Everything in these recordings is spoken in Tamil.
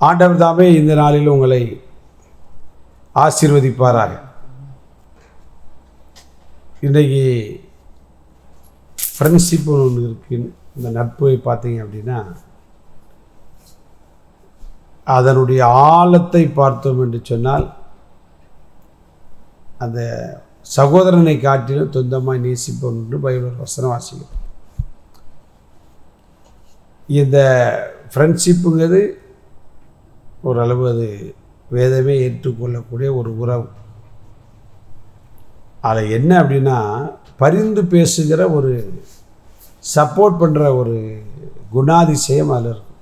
ஆண்டவர் தாமே இந்த நாளில் உங்களை ஆசீர்வதிப்பாராக. இன்றைக்கு ஃப்ரெண்ட்ஷிப் ஒன்று இருக்கு. இந்த நட்பை பார்த்தீங்க அப்படின்னா அதனுடைய ஆழத்தை பார்த்தோம் என்று சொன்னால் அந்த சகோதரனை காட்டிலும் சொந்தமாக நேசிப்போம் என்று பைபிள் வசனம் வாசிக்கிறோம் இந்த ஃப்ரெண்ட்ஷிப்புங்கிறது ஓரளவு அது வேதமே ஏற்றுக்கொள்ளக்கூடிய ஒரு உறவு. அதில் என்ன அப்படின்னா பரிந்து பேசுகிற ஒரு சப்போர்ட் பண்ணுற ஒரு குணாதிசயம் அதில் இருக்கும்.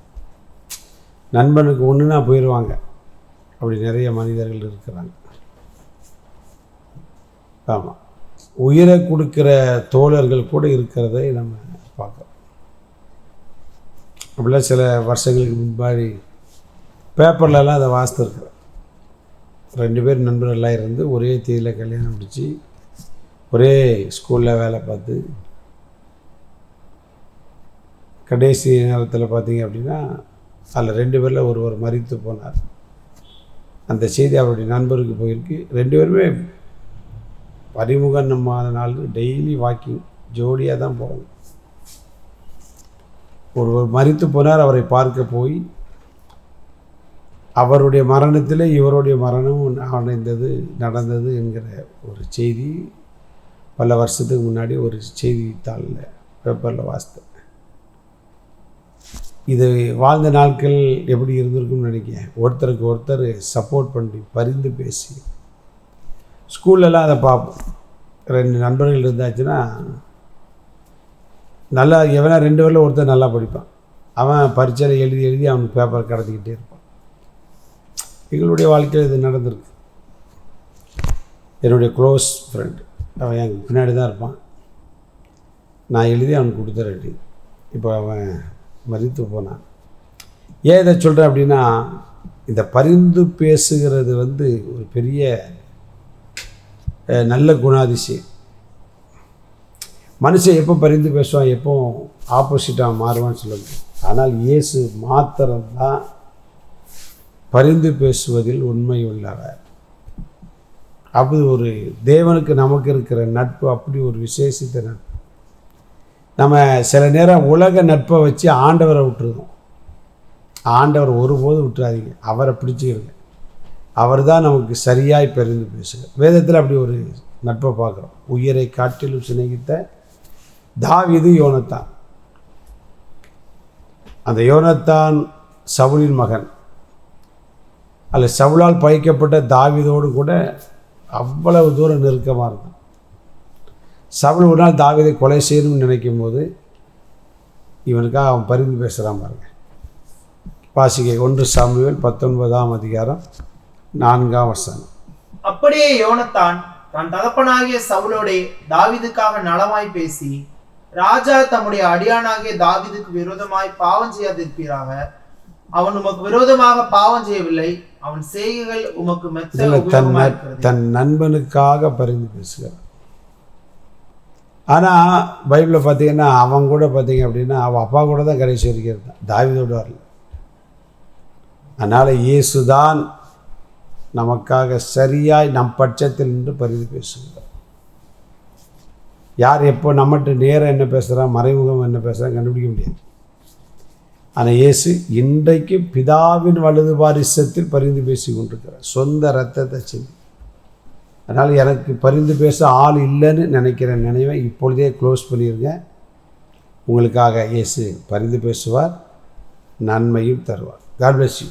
நண்பனுக்கு ஒன்றுனா போயிடுவாங்க அப்படி நிறைய மனிதர்கள் இருக்கிறாங்க. ஆமாம் உயிரை கொடுக்குற தோழர்கள் கூட இருக்கிறதை நம்ம பார்க்குறோம். அப்படிலாம் சில வருஷங்களுக்கு முன்பாடி பேப்பர்லலாம் அதை வாசித்துருக்குறேன். ரெண்டு பேர் நண்பர்களாக இருந்து ஒரே தேதியில் கல்யாணம் முடித்து ஒரே ஸ்கூலில் வேலை பார்த்து கடைசி நேரத்தில் பார்த்தீங்க அப்படின்னா அதில் ரெண்டு பேரில் ஒருவர் மறித்து போனார். அந்த செய்தி அவருடைய நண்பருக்கு போயிருக்கு. ரெண்டு பேருமே பரிமுகமான நாள் டெய்லி வாக்கிங் ஜோடியாக தான் போவாங்க. ஒருவர் மறித்து போனார் அவரை பார்க்க போய் அவருடைய மரணத்தில் இவருடைய மரணமும் அடைந்தது நடந்தது என்கிற ஒரு செய்தி பல வருஷத்துக்கு முன்னாடி ஒரு செய்தித்தாளில் பேப்பரில் வாசித்தேன். இது வாழ்ந்த நாட்கள் எப்படி இருந்திருக்கும்னு நினைக்கிறேன். ஒருத்தருக்கு ஒருத்தர் சப்போர்ட் பண்ணி பரிந்து பேசி ஸ்கூல்லலாம் அதை பார்ப்போம். ரெண்டு நண்பர்கள் இருந்தாச்சுன்னா நல்லா எவனா ரெண்டு பேரில் ஒருத்தர் நல்லா படிப்பான். அவன் பரீட்சையில் எழுதி எழுதி அவனுக்கு பேப்பர் கடத்திக்கிட்டே இருப்பான். எங்களுடைய வாழ்க்கையில் இது நடந்திருக்கு. என்னுடைய க்ளோஸ் ஃப்ரெண்டு அவன் எனக்கு பின்னாடி தான் இருப்பான். நான் எழுதி அவனுக்கு கொடுத்துறேன் இப்போ அவன் மறித்து போனான். ஏன் இதை சொல்கிறேன் அப்படின்னா இந்த பரிந்து பேசுகிறது வந்து ஒரு பெரிய நல்ல குணாதிசயம். மனுஷன் எப்போ பரிந்து பேசுவான் எப்போ ஆப்போசிட்டாக மாறுவான்னு சொல்ல முடியும். ஆனால் இயேசு மாத்திரம்தான் பரிந்து பேசுவதில் உண்மை உள்ளவர் அப்படி ஒரு தேவனுக்கு நமக்கு இருக்கிற நட்பு அப்படி ஒரு விசேஷித்த நட்பு. நம்ம சில நேரம் உலக நட்பை வச்சு ஆண்டவரை விட்டுருவோம் ஆண்டவர் ஒருபோதும் விட்டுறாதீங்க. அவரை பிடிச்சிக்கிடுங்க அவர் தான் நமக்கு சரியாய் பரிந்து பேசுங்க வேதத்தில் அப்படி ஒரு நட்பை பார்க்குறோம். உயிரை காட்டிலும் சிநேகித்த தாவிது யோனத்தான். அந்த யோனத்தான் சவுலின் மகன். அல்ல சவுளால் பயிக்கப்பட்ட தாவிதோடு கூட அவ்வளவு தூரம் நெருக்கமாக இருக்கும். சவுள் ஒரு நாள் தாவிதை கொலை செய்யணும்னு நினைக்கும் போது இவனுக்காக அவன் பரிந்து பேசுகிறான் பாருங்க. வாசிக்கை ஒன்று சாமுவேல் பத்தொன்பதாம் அதிகாரம் நான்காம் வசனம். அப்படியே யோனத்தான் தன் தகப்பனாகிய சவுலோடே தாவிதுக்காக நலமாய் பேசி ராஜா தம்முடைய அடியானாகிய தாவிதுக்கு விரோதமாய் பாவம் செய்யாதிருப்பீராக. அவன் உமக்கு விரோதமாக பாவம் செய்யவில்லை. அவன் செய்கைகள் உமக்கு மெத்த தன் தன் நண்பனுக்காக பரிந்து பேசுகிறான் ஆனால் பைபிளில் பார்த்தீங்கன்னா அவன் கூட பார்த்தீங்க அப்படின்னா அவன் அப்பா கூட தான் கடைசி வரைக்கும் இருந்தான். தாவீதோடு வரல. அதனால் இயேசுதான் நமக்காக சரியாய் நம் பட்சத்தில் நின்று பரிந்து பேசுகிறார். யார் எப்போ நம்மகிட்ட நேரம் என்ன பேசுகிறான் மறைமுகம் என்ன பேசுகிறான் கண்டுபிடிக்க முடியாது. ஆனால் இயேசு இன்றைக்கு பிதாவின் வலது பாரிசத்தில் பரிந்து பேசி கொண்டிருக்கிறார். சொந்த ரத்தத்தை சிந்தி அதனால் எனக்கு பரிந்து பேச ஆள் இல்லைன்னு நினைக்கிற நினைவை இப்பொழுதே க்ளோஸ் பண்ணிடுங்க உங்களுக்காக இயேசு பரிந்து பேசுவார் நன்மையும் தருவார். God bless you